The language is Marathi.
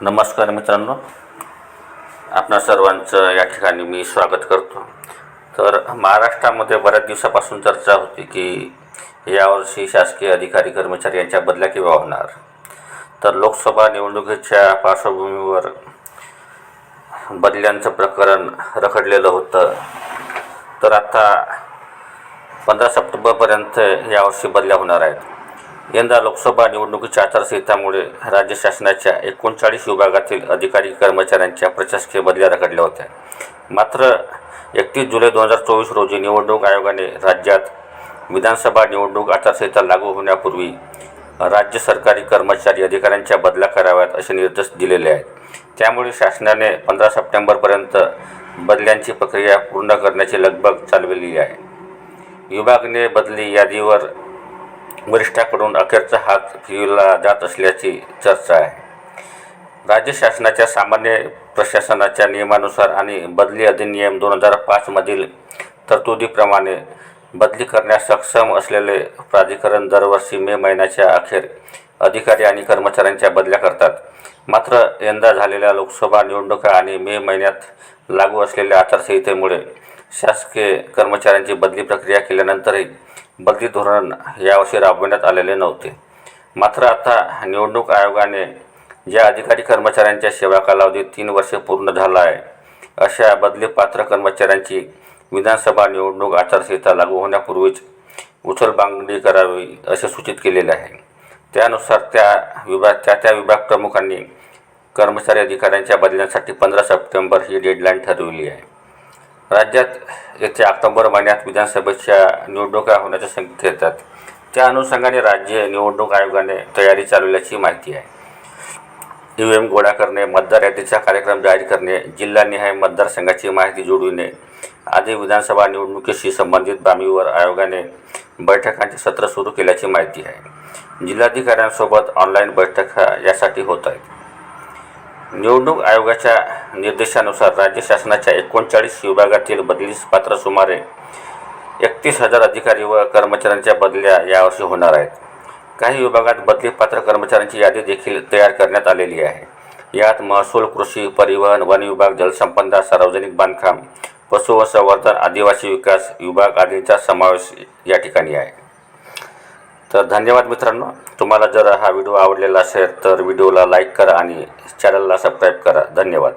नमस्कार मित्रांनो. आपणा सर्वांचं या ठिकाणी मी स्वागत करतो. तर महाराष्ट्रामध्ये बऱ्याच दिवसापासून चर्चा होती की यावर्षी शासकीय अधिकारी कर्मचारी यांच्या बदल्या किंवा होणार? तर लोकसभा निवडणुकीच्या पार्श्वभूमीवर बदल्यांचं प्रकरण रखडलेलं होतं. तर आता पंधरा सप्टेंबरपर्यंत यावर्षी बदल्या होणार आहेत. यंदा लोकसभा निवडणुकीच्या आचारसंहितामुळे राज्य शासनाच्या एकोणचाळीस विभागातील अधिकारी कर्मचाऱ्यांच्या प्रशासकीय बदल्या रखडल्या होत्या. मात्र एकतीस जुलै दोन हजार चोवीस रोजी निवडणूक आयोगाने राज्यात विधानसभा निवडणूक आचारसंहिता लागू होण्यापूर्वी राज्य सरकारी कर्मचारी अधिकाऱ्यांच्या बदल्या कराव्यात असे निर्देश दिलेले आहेत. त्यामुळे शासनाने पंधरा सप्टेंबरपर्यंत बदल्यांची प्रक्रिया पूर्ण करण्याची लगबग चालविली आहे. विभागने बदली यादीवर वरिष्ठाकडून अखेरचा हात फिरविला जात असल्याची चर्चा आहे. राज्य शासनाच्या सामान्य प्रशासनाच्या नियमानुसार आणि बदली अधिनियम दोन हजार पाचमधील तरतुदीप्रमाणे बदली करण्यास सक्षम असलेले प्राधिकरण दरवर्षी मे महिन्याच्या अखेर अधिकारी आणि कर्मचाऱ्यांच्या बदल्या करतात. मात्र यंदा झालेल्या लोकसभा निवडणुका आणि मे महिन्यात लागू असलेल्या आचारसंहितेमुळे शासकीय कर्मचाऱ्यांची बदली प्रक्रिया केल्यानंतरही बदली धोरण यावर्षी राबविण्यात आलेले नव्हते. मात्र आता निवडणूक आयोगाने ज्या अधिकारी कर्मचाऱ्यांच्या सेवा कालावधी तीन वर्षे पूर्ण झाला आहे अशा बदलीपात्र कर्मचाऱ्यांची विधानसभा निवडणूक आचारसंहिता लागू होण्यापूर्वीच उचलबांगडी करावी असे सूचित केलेले आहे. त्यानुसार त्या विभाग त्या त्या विभाग प्रमुखांनी कर्मचारी अधिकाऱ्यांच्या बदल्यांसाठी पंधरा सप्टेंबर ही डेडलाईन ठरवली आहे. राज्यात येथे ऑक्टोबर महिन्यात विधानसभेच्या निवडणुका होण्याचे संकेत येतात. त्या अनुषंगाने राज्य निवडणूक आयोगाने तयारी चालवल्याची माहिती आहे. ई व्ही एम गोळा करणे मतदार यादीचा कार्यक्रम जाहीर करणे जिल्हानिहाय मतदारसंघाची माहिती जोडविणे आदी विधानसभा निवडणुकीशी संबंधित बाबीवर आयोगाने बैठकांचे सत्र सुरू केल्याची माहिती आहे. जिल्हाधिकाऱ्यांसोबत ऑनलाईन बैठका यासाठी होत आहेत. निवडणूक आयोगाच्या निर्देशानुसार राज्य शासनाच्या एकोणचाळीस विभागातील बदलीस पात्र सुमारे एकतीस हजार अधिकारी व कर्मचाऱ्यांच्या बदल्या यावर्षी होणार आहेत. काही विभागात बदलीपात्र कर्मचाऱ्यांची यादी देखील तयार करण्यात आलेली आहे. यात महसूल कृषी परिवहन वन विभाग जलसंपदा सार्वजनिक बांधकाम पशु व संवर्धन आदिवासी विकास विभाग आदींचा समावेश या ठिकाणी आहे. तर धन्यवाद मित्रांनो. तुम्हाला जर हा व्हिडिओ आवडलेला असेल तर व्हिडिओला लाईक करा आणि चॅनलला सबस्क्राईब करा. धन्यवाद.